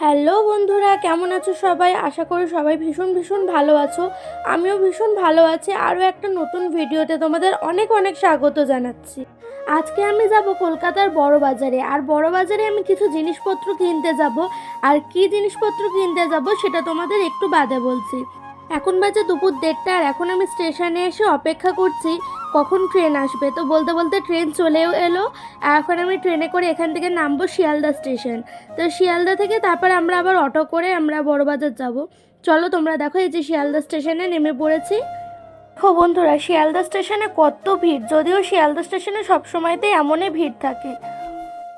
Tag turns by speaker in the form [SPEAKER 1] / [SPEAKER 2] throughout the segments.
[SPEAKER 1] Hello বন্ধুরা, কেমন আছো সবাই? আশা করি সবাই ভীষণ ভীষণ ভালো আছো। আমিও ভীষণ ভালো আছি। আরও একটা নতুন ভিডিওতে তোমাদের অনেক অনেক স্বাগত জানাচ্ছি। আজকে আমি যাব কলকাতার বড় বাজারে আর বড় বাজারে আমি কিছু জিনিসপত্র কিনতে যাব। আর কি জিনিসপত্র কিনতে যাব সেটা তোমাদের একটু বাদে বলছি। এখন বাজে দুপুর দেড়টা আর এখন আমি স্টেশনে এসে অপেক্ষা করছি কখন ট্রেন আসবে? তো বলতে বলতে ট্রেন চলেও এলো। এখন আমি ট্রেনে করে এখান থেকে নামবো শিয়ালদা স্টেশন তো শিয়ালদা থেকে তারপর আমরা আবার অটো করে আমরা বড়বাজার যাব। চলো তোমরা দেখো এই যে শিয়ালদা স্টেশনে নেমে পড়েছি। দেখো বন্ধুরা, শিয়ালদা স্টেশনে কত ভিড়। যদিও শিয়ালদা স্টেশনে সবসময়তেই এমনই ভিড় থাকে।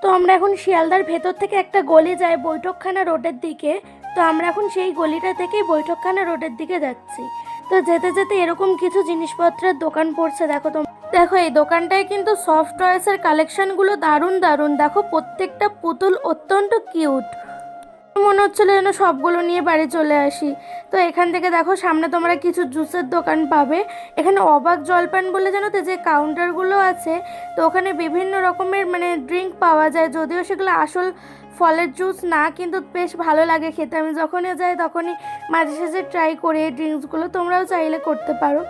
[SPEAKER 1] তো আমরা এখন শিয়ালদার ভেতর থেকে একটা গলি যাই বৈঠকখানা রোডের দিকে। তো আমরা এখন সেই গলিটা থেকেই বৈঠকখানা রোডের দিকে যাচ্ছি। তো যেতে যেতে এরকম কিছু জিনিসপত্রের দোকান পড়ছে, দেখো তো। দেখো, এই দোকানটায় কিন্তু সফট টয়েসের কালেকশনগুলো দারুণ দারুণ। দেখো, প্রত্যেকটা পুতুল অত্যন্ত কিউট মনে হচ্ছিল যেন সবগুলো নিয়ে বাড়ি চলে আসি। তো এখান থেকে দেখো, সামনে তোমরা কিছু জুসের দোকান পাবে। এখানে অবাক জলপান বলে জানো তো যে কাউন্টারগুলো আছে, তো ওখানে বিভিন্ন রকমের মানে ড্রিঙ্ক পাওয়া যায়, যদিও সেগুলো আসল ফলের জুস না, কিন্তু বেশ ভালো লাগে খেতে। আমি যখনই যাই তখনই মাঝে সাঝে ট্রাই করি এই ড্রিঙ্কসগুলো তোমরাও চাইলে করতে পারো।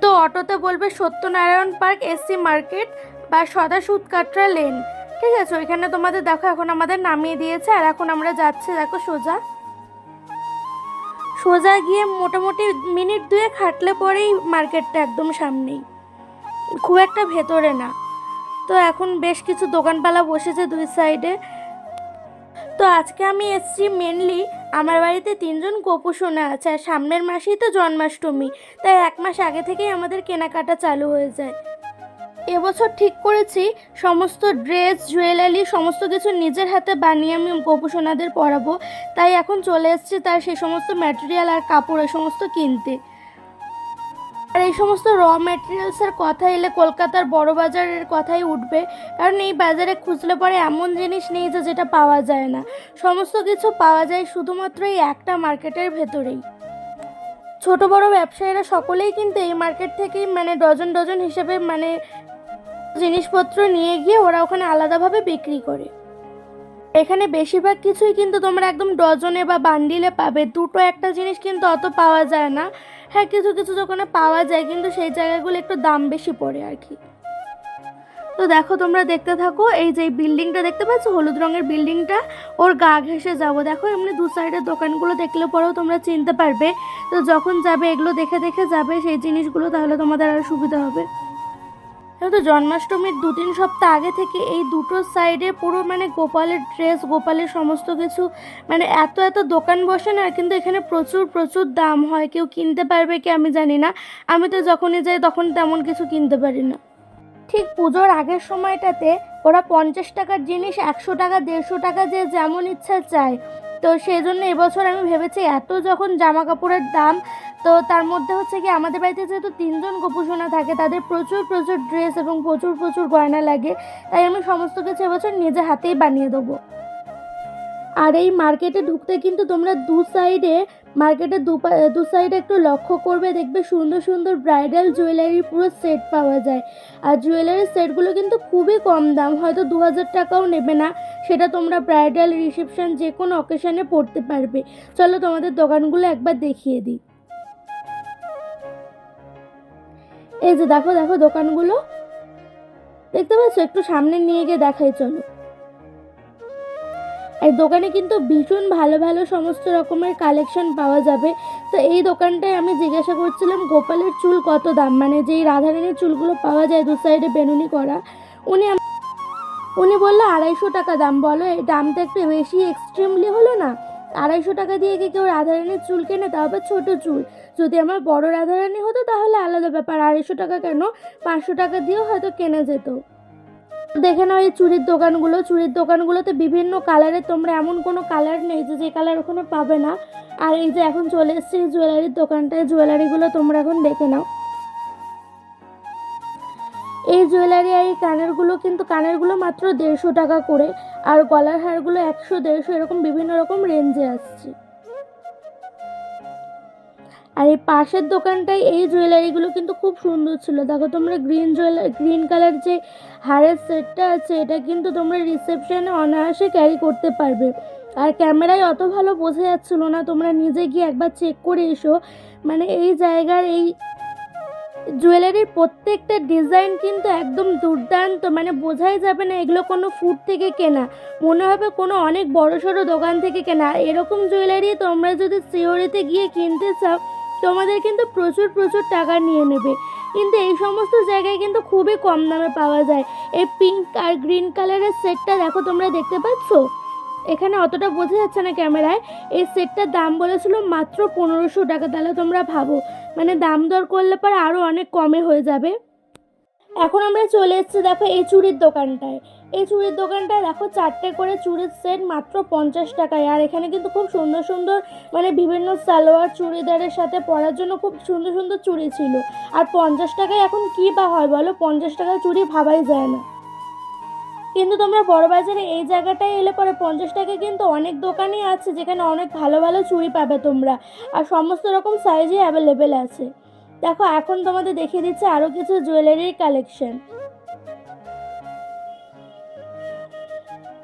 [SPEAKER 1] তো অটোতে বলবে সত্যনারায়ণ পার্ক এসসি মার্কেট বা সদা সুদকাটরা লেন ঠিক আছে, ওইখানে তোমাদের দেখো, এখন আমাদের নামিয়ে দিয়েছে, আর এখন আমরা যাচ্ছি, দেখো সোজা। সোজা গিয়ে মোটামুটি মিনিট দুয়েক খাটলে পরেই মার্কেটটা একদম সামনেই। খুব একটা ভেতরে না। তো এখন বেশ কিছু দোকানপালা বসেছে দুই সাইডে তো আজকে আমি এসছি মেনলি আমার বাড়িতে তিনজন গোপু আছে আর সামনের মাসেই তো জন্মাষ্টমী। তাই এক মাস আগে থেকেই আমাদের কেনাকাটা চালু হয়ে যায়। এবছর ঠিক করেছি, সমস্ত ড্রেস, জুয়েলারি, সমস্ত কিছু নিজের হাতে বানিয়ে আমি গোপু সোনাদের পরাবো। তাই এখন চলে এসেছি তার সেই সমস্ত ম্যাটেরিয়াল আর কাপড় এ সমস্ত কিনতে। আর এই সমস্ত র মেটেরিয়ালসের কথা এলে কলকাতার বড় বাজারের কথাই উঠবে। কারণ এই বাজারে খুঁজলে পরে এমন জিনিস নেই যে যেটা পাওয়া যায় না। সমস্ত কিছু পাওয়া যায় শুধুমাত্র এই একটা মার্কেটের ভেতরেই। ছোট বড় ব্যবসায়ীরা সকলেই কিন্তু এই মার্কেট থেকেই মানে ডজন ডজন হিসেবে মানে জিনিসপত্র নিয়ে গিয়ে ওরা ওখানে আলাদাভাবে বিক্রি করে। এখানে বেশিরভাগ কিছুই কিন্তু তোমরা একদম ডজনে বা বান্ডিলে পাবে। দুটো একটা জিনিস কিন্তু অত পাওয়া যায় না। হ্যাঁ কিছু কিছু দোকানে পাওয়া যায়, কিন্তু সেই জায়গাগুলো একটু দাম বেশি পড়ে আর কি। তো দেখো, তোমরা দেখতে থাকো, এই যে বিল্ডিংটা দেখতে পাচ্ছ? হলুদ রঙের বিল্ডিংটা। ওর গা ঘেসে যাব। দেখো, এমনি দু সাইডের দোকানগুলো দেখলে পরেও তোমরা চিনতে পারবে। তো যখন যাবে, এগুলো দেখে দেখে যাবে, সেই জিনিসগুলো তাহলে তোমাদের আরও সুবিধা হবে। তো জন্মাষ্টমীর দু তিন সপ্তাহ আগে থেকে এই দুটো সাইডে পুরো মানে গোপালের ড্রেস গোপালের সমস্ত কিছু মানে এত এত দোকান বসে না, কিন্তু এখানে প্রচুর প্রচুর দাম হয়। কেউ কিনতে পারবে কি আমি জানি না। আমি তো যখনই যাই তখন তেমন কিছু কিনতে পারি না। ঠিক পুজোর আগের সময়টাতে ওরা পঞ্চাশ টাকার জিনিস একশো টাকা, দেড়শো টাকা যে যেমন ইচ্ছা চায় তো সেই জন্য এবছর আমি ভেবেছি এত যখন জামা কাপড়ের দাম, তো তার মধ্যে হচ্ছে কি আমাদের বাড়িতে যেহেতু তিনজন গোপুসোনা থাকে, তাদের প্রচুর প্রচুর ড্রেস এবং প্রচুর প্রচুর গয়না লাগে, তাই আমি সমস্ত কিছু এবছর নিজে হাতেই বানিয়ে দেবো। আর এই মার্কেটে ঢুকতে কিন্তু তোমরা দু সাইডে মার্কেটের দু দু সাইডে একটু লক্ষ্য করবে, দেখবে সুন্দর সুন্দর ব্রাইডাল জুয়েলারির পুরো সেট পাওয়া যায়। আর জুয়েলারির সেটগুলো কিন্তু খুবই কম দাম, হয়তো দু হাজার টাকাও নেবে না, সেটা তোমরা ব্রাইডাল রিসেপশন যে কোনো অকেশনে পড়তে পারবে। চলো তোমাদের দোকানগুলো একবার দেখিয়ে দিই। এই যে দেখো দেখো দোকানগুলো। দেখতে পাচ্ছ? একটু সামনে নিয়ে গিয়ে দেখাই, চলো। এই দোকানে কিন্তু ভীষণ ভালো ভালো সমস্ত রকমের কালেকশন পাওয়া যাবে। তো এই দোকানটায় আমি জিজ্ঞাসা করছিলাম, গোপালের চুল কত দাম? মানে যেই রাধারানীর চুলগুলো পাওয়া যায় দু সাইডে বেনুনি করা, উনি উনি বলল, আড়াইশো টাকা দাম। বলো, এই দামটা একটু বেশি এক্সট্রিমলি হলো না? আড়াইশো টাকা দিয়ে কি কেউ রাধারানীর চুল কেনে? তাও আবার ছোটো চুল। যদি আমার বড় রাধারানী হতো তাহলে আলাদা ব্যাপার। আড়াইশো টাকা কেন? পাঁচশো টাকা দিয়েও হয়তো কেনা যেত। দেখে নাও এই চুড়ির দোকানগুলো। চুড়ির দোকানগুলোতে বিভিন্ন কালারের তোমরা এমন কোনো কালার নেই যে যে কালার ওখানে পাবে না। আর এই যে এখন চলে এসছে এই জুয়েলারির দোকানটায়। জুয়েলারিগুলো তোমরা এখন দেখে নাও। এই জুয়েলারি আর এই কানেরগুলো কিন্তু কানেরগুলো মাত্র দেড়শো টাকা করে। আর গলার হারগুলো একশো দেড়শো এরকম বিভিন্ন রকম রেঞ্জে আসছে। আর এই পাশের দোকানটায় এই জুয়েলারিগুলো কিন্তু খুব সুন্দর ছিল। দেখো তোমরা গ্রিন জুয়েলারি গ্রিন কালার যে হারের সেটটা আছে, এটা কিন্তু তোমরা রিসেপশনে অনায়াসে ক্যারি করতে পারবে। আর ক্যামেরায় অত ভালো বোঝা যাচ্ছিল না, তোমরা নিজে গিয়ে একবার চেক করে এসো। মানে এই জায়গার এই জুয়েলারির প্রত্যেকটা ডিজাইন কিন্তু একদম দুর্দান্ত মানে বোঝাই যাবে না এগুলো কোনো ফুড থেকে কেনা। মনে হবে কোনো অনেক বড় সড়ো দোকান থেকে কেনা। এরকম জুয়েলারি তোমরা যদি সিওরিতে গিয়ে কিনতে চাও তোমাদের কিন্তু প্রচুর প্রচুর টাকা নিয়ে নেবে। কিন্তু এই সমস্ত জায়গায় কিন্তু খুবই কম দামে পাওয়া যায়। এই পিঙ্ক আর গ্রিন কালারের সেটটা দেখো, তোমরা দেখতে পাচ্ছ? এখানে অতটা বোঝা যাচ্ছে না ক্যামেরায়। এই সেটটার দাম বলেছিল মাত্র পনেরোশো টাকা, তাহলে তোমরা ভাবো। মানে দাম দর করলে পরে আরও অনেক কমে হয়ে যাবে। এখন আমরা চলে এসেছি, দেখো এই চুড়ির দোকানটায়। এই চুড়ির দোকানটায় দেখো, চারটে করে চুড়ির সেট মাত্র পঞ্চাশ টাকায়। আর এখানে কিন্তু খুব সুন্দর সুন্দর মানে বিভিন্ন সালোয়ার চুড়িদারের সাথে পরার জন্য খুব সুন্দর সুন্দর চুড়ি ছিল। আর পঞ্চাশ টাকায় এখন কী বা হয় বলো? পঞ্চাশ টাকায় চুড়ি ভাবাই যায় না। কিন্তু তোমরা বড়বাজারে এই জায়গাটায় এলে পরে পঞ্চাশ টাকা কিন্তু অনেক দোকানই আছে যেখানে অনেক ভালো ভালো চুড়ি পাবে তোমরা। আর সমস্ত রকম সাইজই অ্যাভেলেবেল আছে। দেখো, এখন তোমাদের দেখিয়ে দিচ্ছে আরও কিছু জুয়েলারির কালেকশন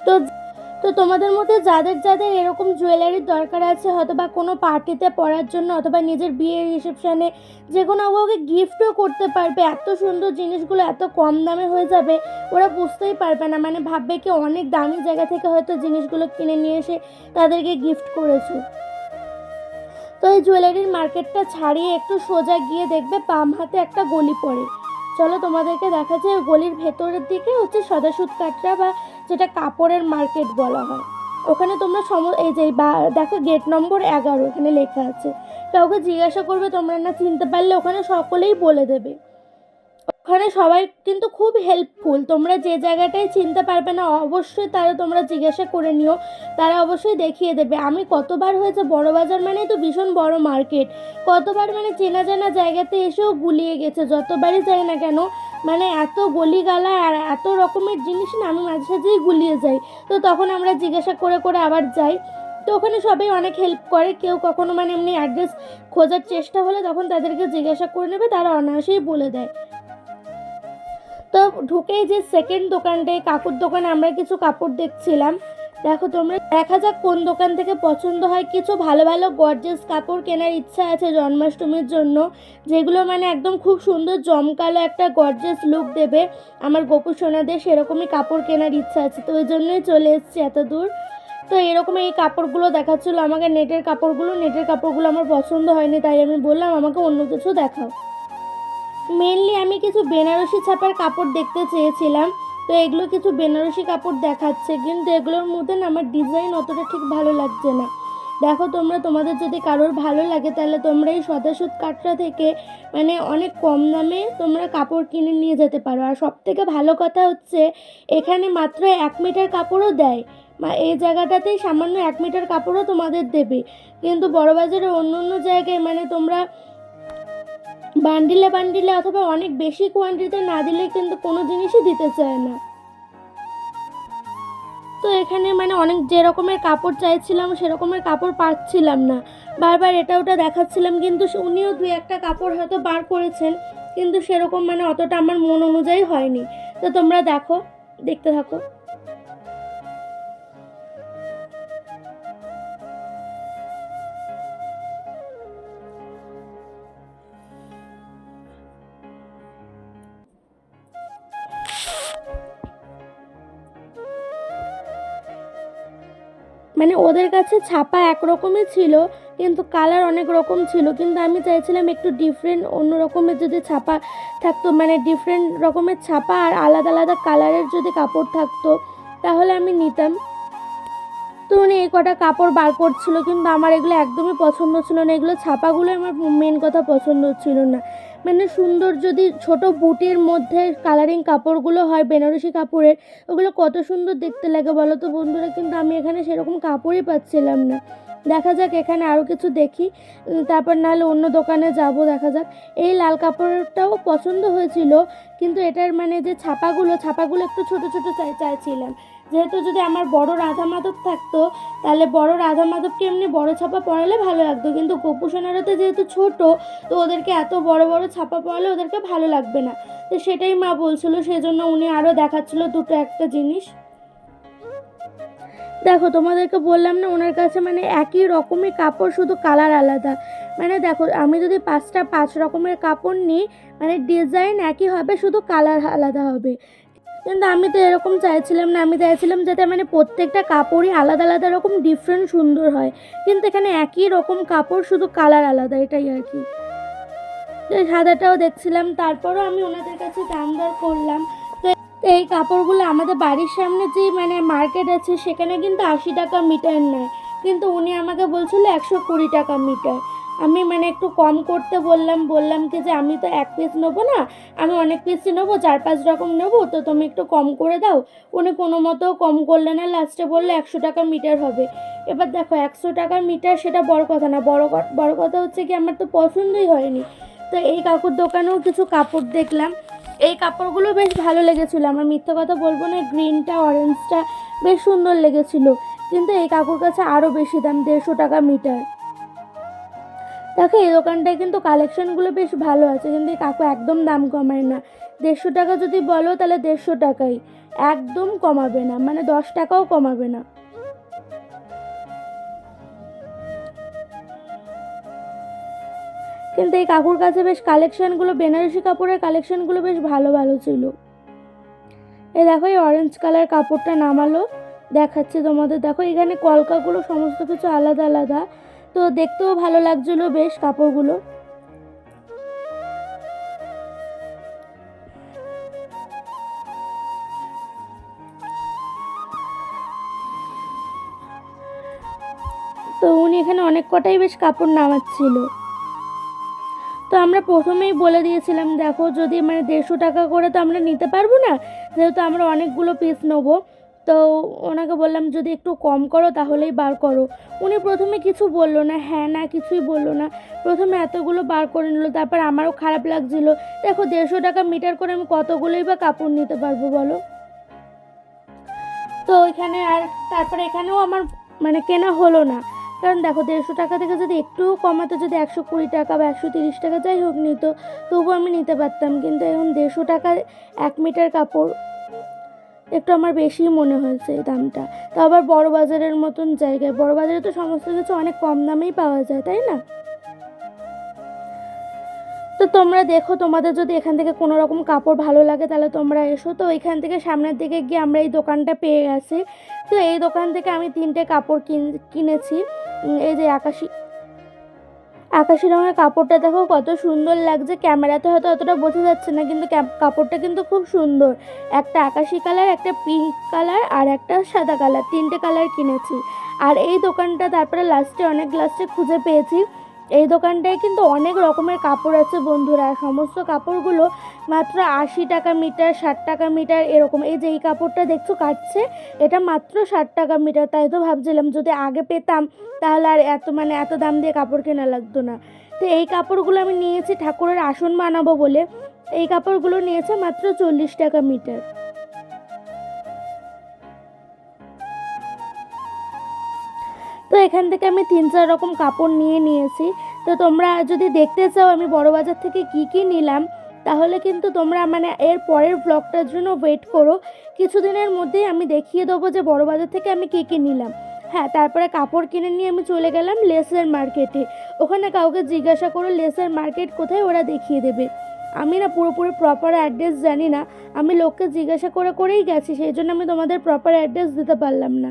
[SPEAKER 1] তো তো তোমাদের মধ্যে যাদের যাদের এরকম জুয়েলারির দরকার আছে হয়তো বা কোনো পার্টিতে পড়ার জন্য অথবা নিজের বিয়ের রিসেপশানে যে কোনো কাউকে গিফটও করতে পারবে। এত সুন্দর জিনিসগুলো এত কম দামে হয়ে যাবে, ওরা বুঝতেই পারবে না। মানে ভাববে কি অনেক দামি জায়গা থেকে হয়তো জিনিসগুলো কিনে নিয়ে এসে তাদেরকে গিফট করেছ। তো এই জুয়েলারির মার্কেটটা ছাড়িয়ে একটু সোজা গিয়ে দেখবে বাম হাতে একটা গলি পড়ে। চলো তোমাদেরকে দেখা যায় গলির ভেতরের দিকে হচ্ছে সদাসুদ কাটরা বা যেটা কাপড়ের মার্কেট বলা হয়। ওখানে তোমরা সম, এই যে বা, দেখো গেট নম্বর এগারো এখানে লেখা আছে। কাউকে জিজ্ঞাসা করবে তোমরা না চিনতে পারলে ওখানে সকলেই বলে দেবে। ওখানে সবাই কিন্তু খুব হেল্পফুল তোমরা যে জায়গাটায় চিনতে পারবে না, অবশ্যই তারা তোমরা জিজ্ঞাসা করে নিও। তারা অবশ্যই দেখিয়ে দেবে। আমি কতবার হয়েছে বড় বাজার মানে তো ভীষণ বড় মার্কেট কতবার মানে চেনা জানা জায়গাতে এসেও গুলিয়ে গেছে, যতবারই যাই না কেন। মানে এত গলিগালা আর এত রকমের জিনিস না, আমি মাঝে সাঝেই গুলিয়ে যাই। তো তখন আমরা জিজ্ঞাসা করে করে আবার যাই। তো ওখানে সবাই অনেক হেল্প করে। কেউ কখনো মানে এমনি অ্যাড্রেস খোঁজার চেষ্টা হলে তখন তাদেরকে জিজ্ঞাসা করে নেবে, তারা অনায়াসেই বলে দেয়। তো ঢুকেই যে সেকেন্ড দোকানটায় কাকুর দোকানে আমরা কিছু কাপড় দেখছিলাম। দেখো তোমরা, দেখা যাক কোন দোকান থেকে পছন্দ হয়। কিছু ভালো ভালো গর্জেস কাপড় কেনার ইচ্ছা আছে জন্মাষ্টমীর জন্য, যেগুলো মানে একদম খুব সুন্দর জমকালো একটা গর্জেস লুক দেবে। আমার গোপু সোনাদের সেরকমই কাপড় কেনার ইচ্ছা আছে, তো ওই জন্যই চলে এসছি এত দূর। তো এরকম এই কাপড়গুলো দেখাচ্ছিলো আমাকে, নেটের কাপড়গুলো নেটের কাপড়গুলো আমার পছন্দ হয়নি, তাই আমি বললাম আমাকে অন্য কিছু দেখাও। মেনলি আমি কিছু বেনারসি ছাপার কাপড় দেখতে চেয়েছিলাম। তো এগুলো কিছু বেনারসি কাপড় দেখাচ্ছে, কিন্তু এগুলোর মধ্যে না আমার ডিজাইন অতটা ঠিক ভালো লাগছে না। দেখো তোমরা, তোমাদের যদি কারোর ভালো লাগে, তাহলে তোমরা এই সদাসুদ কাটরা থেকে মানে অনেক কম দামে তোমরা কাপড় কিনে নিয়ে যেতে পারো। আর সব থেকে ভালো কথা হচ্ছে, এখানে মাত্র এক মিটার কাপড়ও দেয়। বা এই জায়গাটাতেই সামান্য এক মিটার কাপড়ও তোমাদের দেবে। কিন্তু বড়বাজারে অন্য অন্য জায়গায় মানে তোমরা বান্ডিলে বান্ডিলে অথবা অনেক বেশি কোয়ান্টিটিতে না দিলে কিন্তু কোনো জিনিসই দিতে চায় না। তো এখানে মানে অনেক যে রকমের কাপড় চাইছিলাম সেরকমের কাপড় পাচ্ছিলাম না। বারবার এটা ওটা দেখাচ্ছিলাম, কিন্তু উনিও দুই একটা কাপড় হয়তো বার করেছেন, কিন্তু সেরকম মানে অতটা আমার মন অনুযায়ী হয়নি। তো তোমরা দেখো, দেখতে থাকো। মানে ওদের কাছে ছাপা একরকমই ছিল, কিন্তু কালার অনেক রকম ছিল, কিন্তু আমি চাইছিলাম একটু ডিফারেন্ট অন্য রকমের যদি ছাপা থাকতো মানে ডিফারেন্ট রকমের ছাপা আর আলাদা আলাদা কালারের যদি কাপড় থাকতো, তাহলে আমি নিতাম। তো উনি এই কটা কাপড় বার করছিল, কিন্তু আমার এগুলো একদমই পছন্দ ছিল না, এগুলো ছাপাগুলো আমার মেন কথা পছন্দ ছিল না। মানে সুন্দর যদি ছোট বুটির মধ্যে কালারিং কাপড়গুলো হয়, বেনারসি কাপড়ের, ওগুলো কত সুন্দর দেখতে লাগে বলো তো বন্ধুরা। কিন্তু আমি এখানে সেরকম কাপড়ই পাচ্ছিলাম না। দেখা যাক, এখানে আরও কিছু দেখি। তারপর নাহলে অন্য দোকানে যাব, দেখা যাক। এই লাল কাপড়টাও পছন্দ হয়েছিল, কিন্তু এটার মানে যে ছাপাগুলো ছাপাগুলো একটু ছোট ছোট চাই, চাইছিলাম। যেহেতু যদি আমার বড় রাধা মাধব থাকতো, তাহলে বড় রাধা মাধবকে এমনি বড় ছাপা পড়ালে ভালো লাগতো। কিন্তু গোপু সোনারাতে যেহেতু ছোট, তো ওদেরকে এত বড় বড় ছাপা পড়ালে ওদেরকে ভালো লাগবে না। তো সেটাই মা বলছিল, সেজন্য উনি আরও দেখাচ্ছিল দুটো একটা জিনিস। দেখো, তোমাদেরকে বললাম না, ওনার কাছে মানে একই রকমের কাপড়, শুধু কালার আলাদা। মানে দেখো, আমি যদি পাঁচটা, পাঁচ রকমের কাপড় নিই মানে ডিজাইন একই হবে, শুধু কালার আলাদা হবে। কিন্তু আমি তো এরকম চাইছিলাম না। আমি চাইছিলাম যাতে মানে প্রত্যেকটা কাপড়ই আলাদা আলাদা রকম ডিফারেন্ট সুন্দর হয়। কিন্তু এখানে একই রকম কাপড়, শুধু কালার আলাদা, এটাই আর কি। সাদাটাও দেখছিলাম। তারপরও আমি ওনাদের কাছে দাম দর করলাম। তো এই কাপড়গুলো আমাদের বাড়ির সামনে যে মানে মার্কেট আছে, সেখানে কিন্তু আশি টাকা মিটার নেয়। কিন্তু উনি আমাকে বলছিল একশো কুড়ি টাকা মিটার আমি মানে একটু কম করতে বললাম বললাম কি যে আমি তো এক পিস নেব না, আমি অনেক পিসই নেব, চার পাঁচ রকম নেব, তো তুমি একটু কম করে দাও। উনি কোনো মতো কম করলে না লাস্টে বললে একশো টাকা মিটার হবে। এবার দেখো, একশো টাকা মিটার সেটা বড় কথা না, বড় বড় কথা হচ্ছে কি আমার তো পছন্দই হয়নি। তো এই কাকুর দোকানেও কিছু কাপড় দেখলাম। এই কাপড়গুলো বেশ ভালো লেগেছিলো, আমার মিথ্যে কথা বলব না গ্রিনটা অরেঞ্জটা বেশ সুন্দর লেগেছিলো। কিন্তু এই কাকুর কাছে আরও বেশি দাম, দেড়শো টাকা মিটার দেখো, এই দোকানটায় কিন্তু কালেকশনগুলো বেশ ভালো আছে, কিন্তু এই কাকু একদম দাম কমায় না। দেড়শো টাকা যদি বলো, তাহলে দেড়শো টাকাই। একদম কমাবে না মানে দশ টাকাও কমাবে না। কিন্তু এই কাকুর কাছে বেশ কালেকশনগুলো বেনারসি কাপড়ের কালেকশনগুলো বেশ ভালো ভালো ছিল। এই দেখো, এই অরেঞ্জ কালার কাপড়টা নামালো, দেখাচ্ছে তোমাদের। দেখো, এখানে কলকাগুলো সমস্ত কিছু আলাদা আলাদা। তো দেখতেও ভালো লাগছিল বেশ কাপড়গুলো। তো উনি এখানে অনেক কটাই বেশ কাপড় নামাচ্ছিল। তো আমরা প্রথমেই বলে দিয়েছিলাম, দেখো, যদি মানে দেড়শো টাকা করে তো আমরা নিতে পারব না, যেহেতু আমরা অনেকগুলো পিস নেব। তো ওনাকে বললাম, যদি একটু কম করো তাহলেই বার করো। উনি প্রথমে কিছু বলল না হ্যাঁ না, কিছুই বলল না। প্রথমে এতগুলো বার করে নিল, তারপর আমারও খারাপ লাগছিল। দেখো, দেড়শো টাকা মিটার করে আমি কতগুলোই বা কাপড় নিতে পারব বলো? তো এখানে আর তারপরে এখানেও আমার মানে কেনা হলো না। কারণ দেখো, দেড়শো টাকা থেকে যদি একটু কমাতে যদি একশো কুড়ি টাকা বা একশো তিরিশ টাকা যাই হোক নিত, তবুও আমি নিতে পারতাম। কিন্তু এখন দেড়শো টাকা এক মিটার কাপড় একটু আমার বেশি মনে হয়েছে এই দামটা। তো আবার বড় বাজারের মতন জায়গায়, বড় বাজারে তো সমস্ত কিছু অনেক কম দামেই পাওয়া যায়, তাই না? তো তোমরা দেখো, তোমাদের যদি এখান থেকে কোনো রকম কাপড় ভালো লাগে, তাহলে তোমরা এসো। তো এখান থেকে সামনের দিকে গিয়ে আমরা এই দোকানটা পেয়ে গেছি। তো এই দোকান থেকে আমি তিনটে কাপড় কিন- কিনেছি। এই যে আকাশি আকাশি রঙের কাপড়টা দেখো, কত সুন্দর লাগছে। ক্যামেরাতে হয়তো অতটা বোঝা যাচ্ছে না, কিন্তু কাপড়টা কিন্তু খুব সুন্দর। একটা আকাশি কালার, একটা পিঙ্ক কালার আর একটা সাদা কালার, তিনটে কালার কিনেছি। আর এই দোকানটা তারপরে লাস্টে, অনেক লাস্টে খুঁজে পেয়েছি। এই দোকানটায় কিন্তু অনেক রকমের কাপড় আছে বন্ধুরা। সমস্ত কাপড়গুলো মাত্র আশি টাকা মিটার, ষাট টাকা মিটার এরকম। এই যে এই কাপড়টা দেখছ কাটছে, এটা মাত্র ষাট টাকা মিটার। তাই তো ভাবছিলাম যদি আগে পেতাম তাহলে আর এত মানে এত দাম দিয়ে কাপড় কেনা লাগতো না। তো এই কাপড়গুলো আমি নিয়েছি ঠাকুরের আসন বানাবো বলে। এই কাপড়গুলো নিয়েছে মাত্র চল্লিশ টাকা মিটার। এখান থেকে আমি তিন চার রকম কাপড় নিয়ে নিয়েছি। তো তোমরা যদি দেখতে চাও আমি বড় বাজার থেকে কি কি নিলাম, তাহলে কিন্তু তোমরা মানে এর পরের ব্লগটার জন্য ওয়েট করো। কিছুদিনের মধ্যেই আমি দেখিয়ে দেবো যে বড় বাজার থেকে আমি কী কী নিলাম। হ্যাঁ তারপরে কাপড় কিনে নিয়ে আমি চলে গেলাম লেসের মার্কেটে ওখানে কাউকে জিজ্ঞাসা করো লেসের মার্কেট কোথায়, ওরা দেখিয়ে দেবে। আমি না পুরোপুরি প্রপার অ্যাড্রেস জানি না। আমি লোককে জিজ্ঞাসা করে করেই গেছি, সেই জন্য আমি তোমাদের প্রপার অ্যাড্রেস দিতে পারলাম না।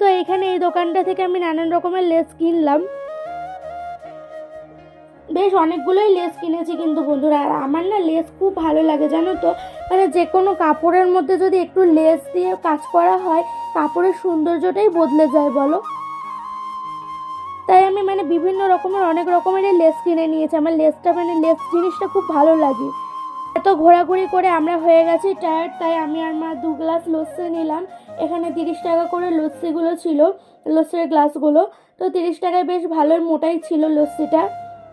[SPEAKER 1] তো এখানে এই দোকানটা থেকে আমি নানান রকমের লেস কিনলাম। বেশ অনেকগুলোই লেস কিনেছি কিন্তু বন্ধুরা, আর আমার না লেস খুব ভালো লাগে, জানো তো? মানে যে কোনো কাপড়ের মধ্যে যদি একটু লেস দিয়ে কাজ করা হয়, কাপড়ের সৌন্দর্যটাই বদলে যায়, বলো? তাই আমি মানে বিভিন্ন রকমের, অনেক রকমেরই লেস কিনে নিয়েছি। আমার লেসটা মানে লেস জিনিসটা খুব ভালো লাগে। এত ঘোরাঘুরি করে আমরা হয়ে গেছি টায়ার্ড তাই আমি আর মা দু গ্লাস লস্যি নিলাম। এখানে তিরিশ টাকা করে লস্যিগুলো ছিল, লস্যির গ্লাসগুলো তো তিরিশ টাকায় বেশ ভালোই মোটাই ছিল লস্যিটা।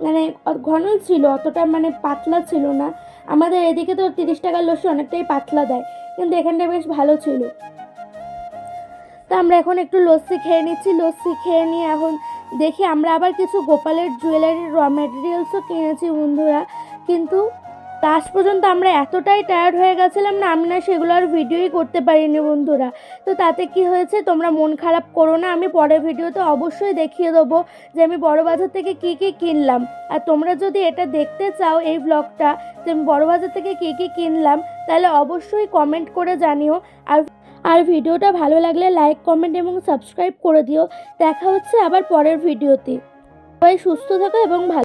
[SPEAKER 1] মানে ঘনই ছিল, অতটা মানে পাতলা ছিল না। আমাদের এদিকে তো তিরিশ টাকার লস্যি অনেকটাই পাতলা দেয়, কিন্তু এখানটা বেশ ভালো ছিল। তো আমরা এখন একটু লস্যি খেয়ে নিচ্ছি, লস্যি খেয়ে নিয়ে এখন দেখি আমরা আবার কিছু গোপালের জুয়েলারির র মেটেরিয়ালসও কিনেছি বন্ধুরা। কিন্তু লাস্ট পর্যন্ত আমরা এতটাই টায়ার্ড হয়ে গেছিলাম না, আমি না সেগুলো আর ভিডিওই করতে পারিনি বন্ধুরা। তো তাতে কি হয়েছে, তোমরা মন খারাপ করো না, আমি পরের ভিডিওতে অবশ্যই দেখিয়ে দেবো যে আমি বড় বাজার থেকে কি কি কিনলাম। আর তোমরা যদি এটা দেখতে চাও, এই ব্লগটা যে আমি বড় বাজার থেকে কি কি কিনলাম, তাহলে অবশ্যই কমেন্ট করে জানিও। আর আর ভিডিওটা ভালো লাগলে লাইক কমেন্ট এবং সাবস্ক্রাইব করে দিও। দেখা হচ্ছে আবার পরের ভিডিওতে সবাই সুস্থ থাকো এবং ভালো